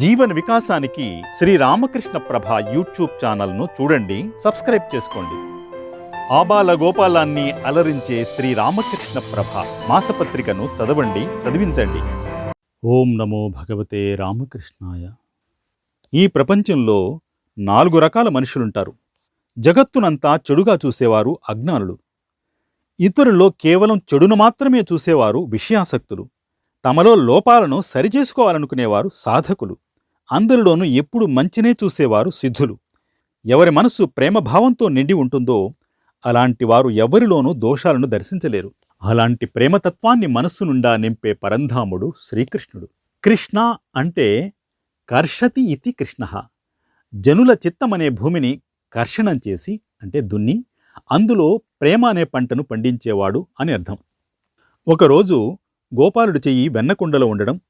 జీవన వికాసానికి శ్రీ రామకృష్ణ ప్రభ యూట్యూబ్ ఛానల్ను చూడండి సబ్స్క్రైబ్ చేసుకోండి. ఆబాల గోపాలాన్ని అలరించే శ్రీ రామకృష్ణ ప్రభ మాసపత్రికను చదవండి చదివించండి. ఓం నమో భగవతే రామకృష్ణాయ. ఈ ప్రపంచంలో నాలుగు రకాల మనుషులుంటారు. జగత్తునంతా చెడుగా చూసేవారు అజ్ఞానులు. ఇతరుల్లో కేవలం చెడును మాత్రమే చూసేవారు విషయాసక్తులు. తమలో లోపాలను సరిచేసుకోవాలనుకునేవారు సాధకులు. అందరిలోనూ ఎప్పుడు మంచినే చూసేవారు సిద్ధులు. ఎవరి మనస్సు ప్రేమభావంతో నిండి ఉంటుందో అలాంటి వారు ఎవరిలోనూ దోషాలను దర్శించలేరు. అలాంటి ప్రేమతత్వాన్ని మనస్సు నుండా నింపే పరంధాముడు శ్రీకృష్ణుడు. కృష్ణ అంటే కర్షతి ఇతి కృష్ణ. జనుల చిత్తమనే భూమిని కర్షణం చేసి అంటే దున్ని అందులో ప్రేమ అనే పంటను పండించేవాడు అని అర్థం. ఒకరోజు గోపాలుడి చెయ్యి వెన్నకుండలో ఉండడం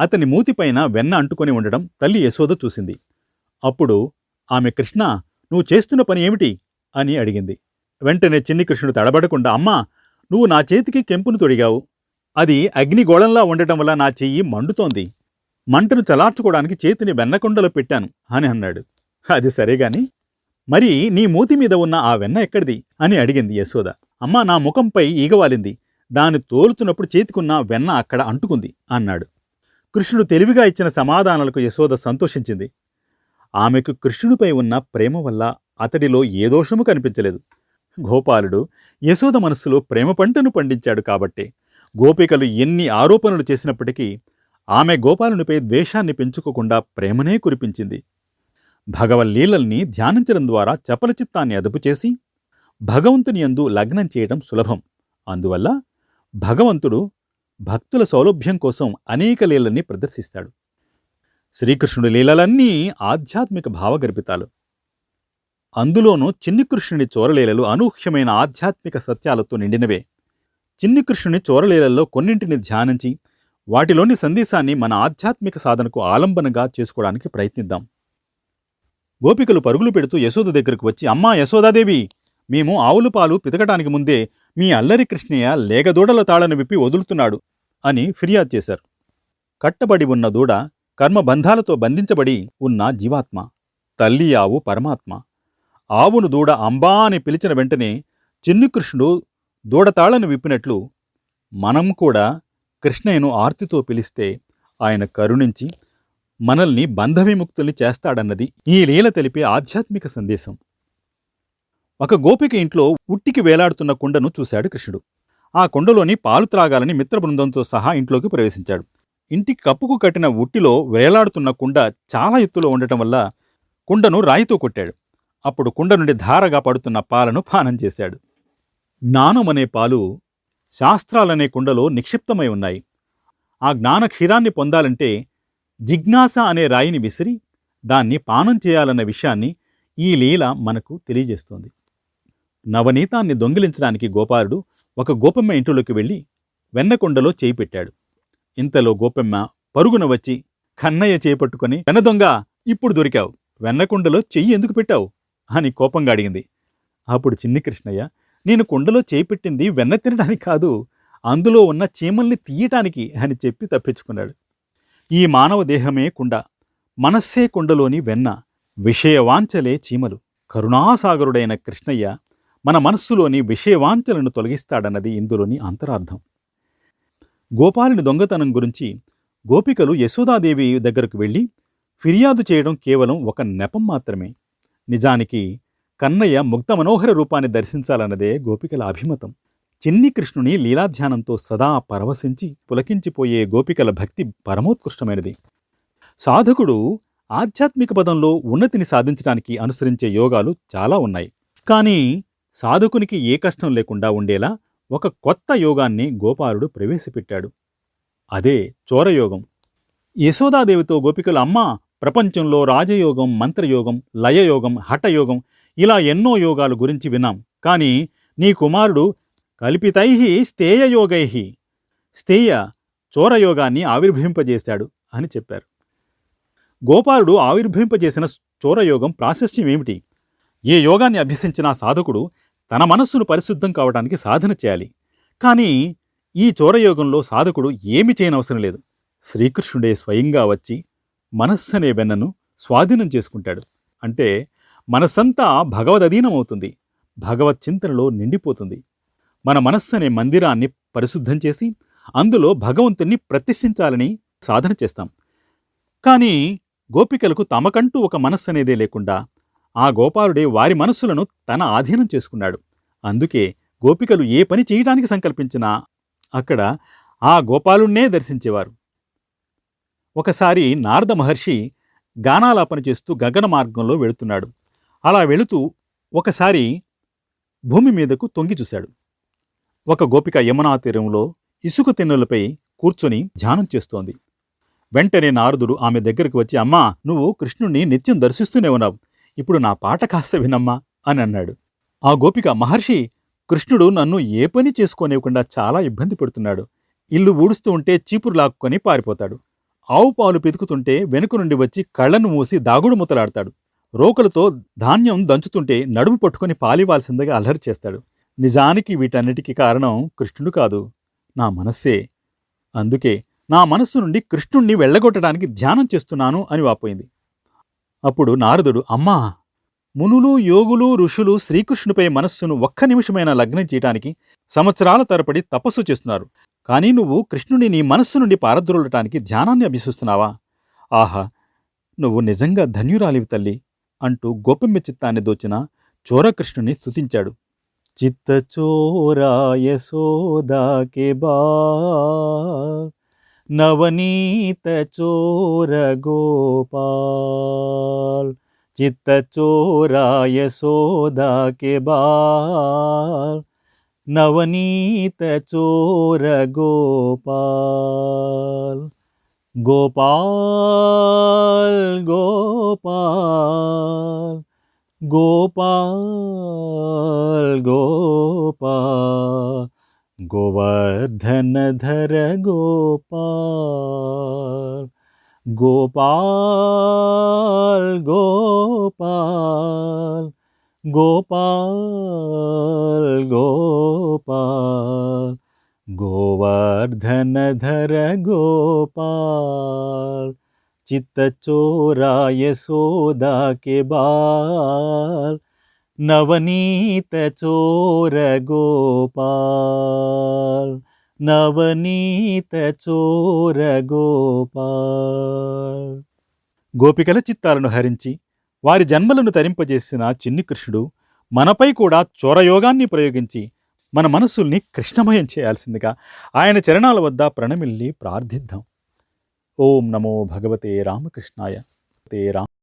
అతని మూతిపైన వెన్న అంటుకొని ఉండడం తల్లి యశోద చూసింది. అప్పుడు ఆమె కృష్ణ నువ్వు చేస్తున్న పని ఏమిటి? అని అడిగింది. వెంటనే చిన్ని కృష్ణుడు తడబడకుండా అమ్మా నువ్వు నా చేతికి కెంపును తొడిగావు. అది అగ్నిగోళంలా ఉండటం వల్ల నా చెయ్యి మండుతోంది. మంటను చలార్చుకోవడానికి చేతిని వెన్నకొండలో పెట్టాను అని అన్నాడు. అది సరేగాని మరి నీ మూతి మీద ఉన్న ఆ వెన్న ఎక్కడిది? అని అడిగింది యశోద. అమ్మా నా ముఖంపై ఈగవాలింది దాన్ని తోలుతున్నప్పుడు చేతికున్న వెన్న అక్కడ అంటుకుంది అన్నాడు. కృష్ణుడు తెలివిగా ఇచ్చిన సమాధానాలకు యశోద సంతోషించింది. ఆమెకు కృష్ణుడిపై ఉన్న ప్రేమ వల్ల అతడిలో ఏ దోషము కనిపించలేదు. గోపాలుడు యశోద మనస్సులో ప్రేమ పంటను పండించాడు కాబట్టే గోపికలు ఎన్ని ఆరోపణలు చేసినప్పటికీ ఆమె గోపాలునిపై ద్వేషాన్ని పెంచుకోకుండా ప్రేమనే కురిపించింది. భగవల్లీలల్ని ధ్యానించడం ద్వారా చపల చిత్తాన్ని అదుపు చేసి భగవంతుని యందు లగ్నం చేయడం సులభం. అందువల్ల భగవంతుడు భక్తుల సౌలభ్యం కోసం అనేక లీలల్ని ప్రదర్శిస్తాడు. శ్రీకృష్ణుడి లీలలన్నీ ఆధ్యాత్మిక భావగర్భితాలు. అందులోనూ చిన్ని కృష్ణుని చోరలీలలు అనూహ్యమైన ఆధ్యాత్మిక సత్యాలతో నిండినవే. చిన్ని కృష్ణుని చోరలీలల్లో కొన్నింటిని ధ్యానించి వాటిలోని సందేశాన్ని మన ఆధ్యాత్మిక సాధనకు ఆలంబనగా చేసుకోవడానికి ప్రయత్నిద్దాం. గోపికలు పరుగులు పెడుతూ యశోద దగ్గరకు వచ్చి అమ్మా యశోదాదేవి మేము ఆవులు పాలు పితకటానికి ముందే మీ అల్లరి కృష్ణయ్య లేగదూడల తాళను విప్పి వదులుతున్నాడు అని ఫిర్యాదు చేశారు. కట్టబడి ఉన్న దూడ కర్మబంధాలతో బంధించబడి ఉన్న జీవాత్మ తల్లి ఆవు పరమాత్మ. ఆవును దూడ అంబా అని పిలిచిన వెంటనే చిన్ని కృష్ణుడు దూడతాళను విప్పినట్లు మనం కూడా కృష్ణయ్యను ఆర్తితో పిలిస్తే ఆయన కరుణించి మనల్ని బంధవిముక్తుల్ని చేస్తాడన్నది ఈ లీల తెలిపే ఆధ్యాత్మిక సందేశం. ఒక గోపిక ఇంట్లో ఉట్టికి వేలాడుతున్న కుండను చూశాడు కృష్ణుడు. ఆ కుండలోని పాలు త్రాగాలని మిత్ర బృందంతో సహా ఇంట్లోకి ప్రవేశించాడు. ఇంటికి కప్పుకు కట్టిన ఉట్టిలో వేలాడుతున్న కుండ చాలా ఎత్తులో ఉండటం వల్ల కుండను రాయితో కొట్టాడు. అప్పుడు కుండ నుండి ధారగా పడుతున్న పాలను పానం చేశాడు. జ్ఞానం అనే పాలు శాస్త్రాలనే కుండలో నిక్షిప్తమై ఉన్నాయి. ఆ జ్ఞాన క్షీరాన్ని పొందాలంటే జిజ్ఞాస అనే రాయిని విసిరి దాన్ని పానం చేయాలన్న విషయాన్ని ఈ లీల మనకు తెలియజేస్తోంది. నవనీతాన్ని దొంగిలించడానికి గోపాలుడు ఒక గోపమ్మ ఇంటిలోకి వెళ్ళి వెన్నకొండలో చేయి పెట్టాడు. ఇంతలో గోపెమ్మ పరుగున వచ్చి కన్నయ్య చేపట్టుకుని వెన్న దొంగ ఇప్పుడు దొరికావు. వెన్నకొండలో చెయ్యి ఎందుకు పెట్టావు? అని కోపంగా అడిగింది. అప్పుడు చిన్ని కృష్ణయ్య నేను కుండలో చేయి పెట్టింది వెన్న తినడానికి కాదు అందులో ఉన్న చీమల్ని తీయటానికి అని చెప్పి తప్పించుకున్నాడు. ఈ మానవ దేహమే కుండ. మనస్సే కుండలోని వెన్న. విషయవాంచలే చీమలు. కరుణాసాగరుడైన కృష్ణయ్య మన మనస్సులోని విషయవాంఛలను తొలగిస్తాడన్నది ఇందులోని అంతరార్థం. గోపాలుని దొంగతనం గురించి గోపికలు యశోదాదేవి దగ్గరకు వెళ్ళి ఫిర్యాదు చేయడం కేవలం ఒక నెపం మాత్రమే. నిజానికి కన్నయ్య ముక్త మనోహర రూపాన్ని దర్శించాలన్నదే గోపికల అభిమతం. చిన్ని కృష్ణుని లీలాధ్యానంతో సదా పరవశించి పులకించిపోయే గోపికల భక్తి పరమోత్కృష్టమైనది. సాధకుడు ఆధ్యాత్మిక పదంలో ఉన్నతిని సాధించడానికి అనుసరించే యోగాలు చాలా ఉన్నాయి. కానీ సాధకునికి ఏ కష్టం లేకుండా ఉండేలా ఒక కొత్త యోగాన్ని గోపాలుడు ప్రవేశపెట్టాడు. అదే చోరయోగం. యశోదాదేవితో గోపికలు అమ్మా ప్రపంచంలో రాజయోగం మంత్రయోగం లయయోగం హఠయోగం ఇలా ఎన్నో యోగాలు గురించి విన్నాం. కానీ నీ కుమారుడు కల్పితై స్థేయయోగై. స్థేయ చోరయోగాన్ని ఆవిర్భవింపజేశాడు అని చెప్పారు. గోపాలుడు ఆవిర్భవింపజేసిన చోరయోగం ప్రాశస్యం ఏమిటి? ఏ యోగాన్ని అభ్యసించిన సాధకుడు తన మనస్సును పరిశుద్ధం కావడానికి సాధన చేయాలి. కానీ ఈ చోరయోగంలో సాధకుడు ఏమి చేయనవసరం లేదు. శ్రీకృష్ణుడే స్వయంగా వచ్చి మనస్సు అనే వెన్నను స్వాధీనం చేసుకుంటాడు. అంటే మనస్సంతా భగవదధీనం అవుతుంది భగవత్ చింతనలో నిండిపోతుంది. మన మనస్సు అనే మందిరాన్ని పరిశుద్ధం చేసి అందులో భగవంతుణ్ణి ప్రతిష్ఠించాలని సాధన చేస్తాం. కానీ గోపికలకు తమకంటూ ఒక మనస్సు అనేదే లేకుండా ఆ గోపాలుడే వారి మనస్సులను తన ఆధీనం చేసుకున్నాడు. అందుకే గోపికలు ఏ పని చేయడానికి సంకల్పించినా అక్కడ ఆ గోపాలుణ్ణే దర్శించేవారు. ఒకసారి నారద మహర్షి గానాలాపన చేస్తూ గగన మార్గంలో వెళుతున్నాడు. అలా వెళుతూ ఒకసారి భూమి మీదకు తొంగి చూశాడు. ఒక గోపిక యమునా తీరంలో ఇసుక తిన్నులపై కూర్చొని ధ్యానం చేస్తోంది. వెంటనే నారదుడు ఆమె దగ్గరికి వచ్చి అమ్మా నువ్వు కృష్ణుణ్ణి నిత్యం దర్శిస్తూనే ఉన్నావు. ఇప్పుడు నా పాట కాస్త వినమ్మా అని అన్నాడు. ఆ గోపిక మహర్షి కృష్ణుడు నన్ను ఏ పని చేసుకోనివ్వకుండా చాలా ఇబ్బంది పెడుతున్నాడు. ఇల్లు ఊడుస్తూ ఉంటే చీపురు లాక్కొని పారిపోతాడు. ఆవు పాలు పితుకుతుంటే వెనుక నుండి వచ్చి కళ్ళను మూసి దాగుడు ముతలాడతాడు. రోకలతో ధాన్యం దంచుతుంటే నడుము పట్టుకొని పాలివాల్సిందిగా అల్లరి చేస్తాడు. నిజానికి వీటన్నిటికీ కారణం కృష్ణుడు కాదు. నా మనస్సే. అందుకే నా మనస్సు నుండి కృష్ణుణ్ణి వెళ్ళగొట్టడానికి ధ్యానం చేస్తున్నాను అని వాపోయింది. అప్పుడు నారదుడు అమ్మా మునులు యోగులు ఋషులు శ్రీకృష్ణుపై మనస్సును ఒక్క నిమిషమైన లగ్నం చేయటానికి సంవత్సరాల తరపడి తపస్సు చేస్తున్నారు. కానీ నువ్వు కృష్ణుని నీ మనస్సు నుండి పారద్రోలటానికి ధ్యానాన్ని అభ్యసిస్తున్నావా? ఆహా నువ్వు నిజంగా ధన్యురాలివి తల్లి అంటూ గోపమ్య చిత్తాన్ని దోచిన చోరకృష్ణుని స్తుతించాడు. చిత్తచోరాయ సోదాకే బా నవనీత చోర గోపాల్ చిత్త చోరాయ సోదాకే బాల్ నవనీత చోర గోపాల్ గోపాల్ గోపాల్ గోపాల్ గోపాల్ గోవర్ధనధర గోపాల్ గోపాల్ గోపాల్ గోపాల్ గోపాల్ గోవర్ధనధర గోపాల్ చిత్తచోరాయ సోదాకే బాల్ నవనీత చోర గోపాల్ నవనీత చోర గోపాల్. గోపికల చిత్తాలను హరించి వారి జన్మలను తరింపజేసిన చిన్ని కృష్ణుడు మనపై కూడా చోరయోగాన్ని ప్రయోగించి మన మనస్సుల్ని కృష్ణమయం చేయాల్సిందిగా ఆయన చరణాల వద్ద ప్రణమిల్లి ప్రార్థిద్దాం. ఓం నమో భగవతే రామకృష్ణాయ. తే రామ